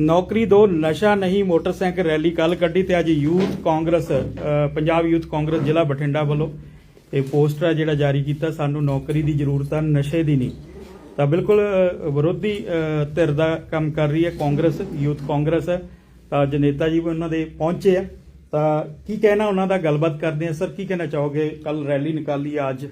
ਨੌਕਰੀ ਦੋ ਨਸ਼ਾ ਨਹੀਂ ਮੋਟਰਸਾਈਕਲ ਰੈਲੀ ਕੱਲ ਕੱਢੀ ਤੇ ਅੱਜ ਯੂਥ ਕਾਂਗਰਸ ਅ, ਪੰਜਾਬ ਯੂਥ ਕਾਂਗਰਸ ਜ਼ਿਲ੍ਹਾ ਬਠਿੰਡਾ ਵੱਲੋਂ ਇਹ ਪੋਸਟਰ ਹੈ ਜਿਹੜਾ ਜਾਰੀ ਕੀਤਾ ਸਾਨੂੰ ਨੌਕਰੀ ਦੀ ਜ਼ਰੂਰਤ ਹੈ ਨਸ਼ੇ ਦੀ ਨਹੀਂ ਤਾਂ ਬਿਲਕੁਲ ਅ, ਵਿਰੋਧੀ ਅ, ਧਿਰ ਦਾ ਕੰਮ ਕਰ ਰਹੀ ਹੈ ਕਾਂਗਰਸ ਯੂਥ ਕਾਂਗਰਸ ਹੈ ਤਾਂ ਅੱਜ ਨੇਤਾ ਜੀ ਵੀ ਉਹਨਾਂ ਦੇ ਪਹੁੰਚੇ ਆ ਤਾਂ ਕੀ ਕਹਿਣਾ ਉਹਨਾਂ ਦਾ ਗੱਲਬਾਤ ਕਰਦੇ ਆ ਸਰ ਕੀ ਕਹਿਣਾ ਚਾਹੋਗੇ ਕੱਲ ਰੈਲੀ ਨਿਕਾਲੀ ਹੈ ਅੱਜ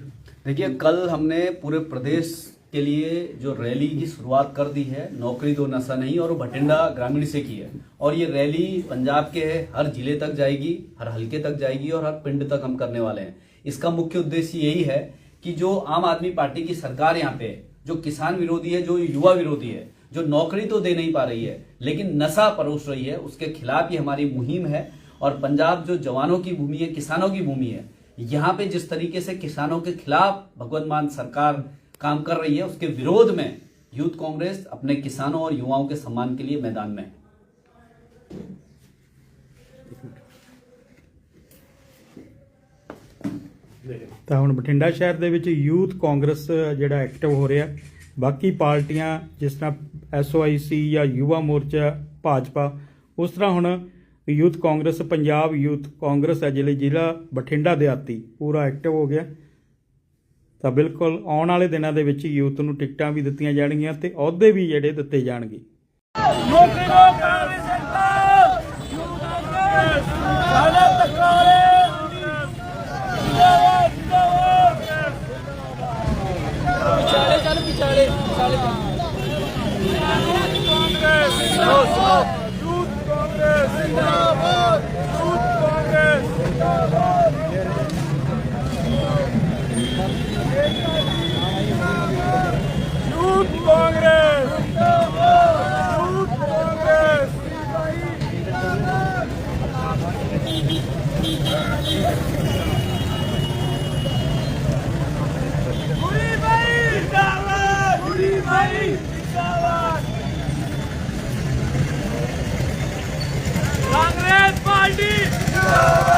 देखिए कल हमने पूरे प्रदेश के लिए जो रैली की शुरुआत कर दी है, नौकरी दो नशा नहीं, और भटिंडा ग्रामीण से की है। और ये रैली पंजाब के हर ज़िले तक जाएगी, हर हल्के तक जाएगी, और हर पिंड तक हम करने वाले हैं। इसका मुख्य उद्देश्य यही है कि जो आम आदमी पार्टी की सरकार यहाँ पे, जो किसान विरोधी है, जो युवा विरोधी है, जो नौकरी तो दे नहीं पा रही है, लेकिन नशा परोस रही है, उसके खिलाफ ये हमारी मुहिम है। और पंजाब जो जवानों की भूमि है, किसानों की भूमि है, यहाँ पे जिस तरीके से किसानों के खिलाफ भगवत मान सरकार काम कर रही है उसके विरोध में यूथ कांग्रेस अपने किसानों और युवाओं के सम्मान के लिए मैदान में है ਤਾਂ ਹੁਣ ਬਠਿੰਡਾ ਸ਼ਹਿਰ ਦੇ ਵਿੱਚ ਯੂਥ ਕਾਂਗਰਸ ਜਿਹੜਾ ਐਕਟਿਵ ਹੋ ਰਿਹਾ ਬਾਕੀ ਪਾਰਟੀਆਂ ਜਿਸ ਤਰ੍ਹਾਂ ਐਸਓਆਈਸੀ ਜਾਂ ਯੁਵਾ ਮੋਰਚਾ ਭਾਜਪਾ ਉਸ ਤਰ੍ਹਾਂ ਹੁਣ ਯੂਥ ਕਾਂਗਰਸ ਪੰਜਾਬ ਯੂਥ ਕਾਂਗਰਸ ਹੈ ਜਿਹੜੇ ਜ਼ਿਲ੍ਹਾ ਬਠਿੰਡਾ ਦਿਹਾਤੀ ਪੂਰਾ ਐਕਟਿਵ ਹੋ ਗਿਆ ਤਾਂ ਬਿਲਕੁਲ ਆਉਣ ਵਾਲੇ ਦਿਨਾਂ ਦੇ ਵਿੱਚ ਯੂਥ ਨੂੰ ਟਿਕਟਾਂ ਵੀ ਦਿੱਤੀਆਂ ਜਾਣਗੀਆਂ ਤੇ ਅਹੁਦੇ ਵੀ ਜਿਹੜੇ ਦਿੱਤੇ ਜਾਣਗੇ। ਨੌਕਰੀ ਦੋ ਕਾਂਗਰਸ ਸਰਕਾਰ। ਕਾਂਗਰਸ ਸਾਡਾ ਤਕਾਲੇ ਜਿੰਦਾਬਾਦ ਜਿੰਦਾਬਾਦ। ਪਿਛਾੜੇ ਚੱਲ ਪਿਛਾੜੇ ਪਿਛਾੜੇ ਕਾਂਗਰਸ ਜਿੰਦਾਬਾਦ ਯੂਥ ਕਾਂਗਰਸ। ਜਿੰਦਾਬਾਦ काँग्रेस पार्टी!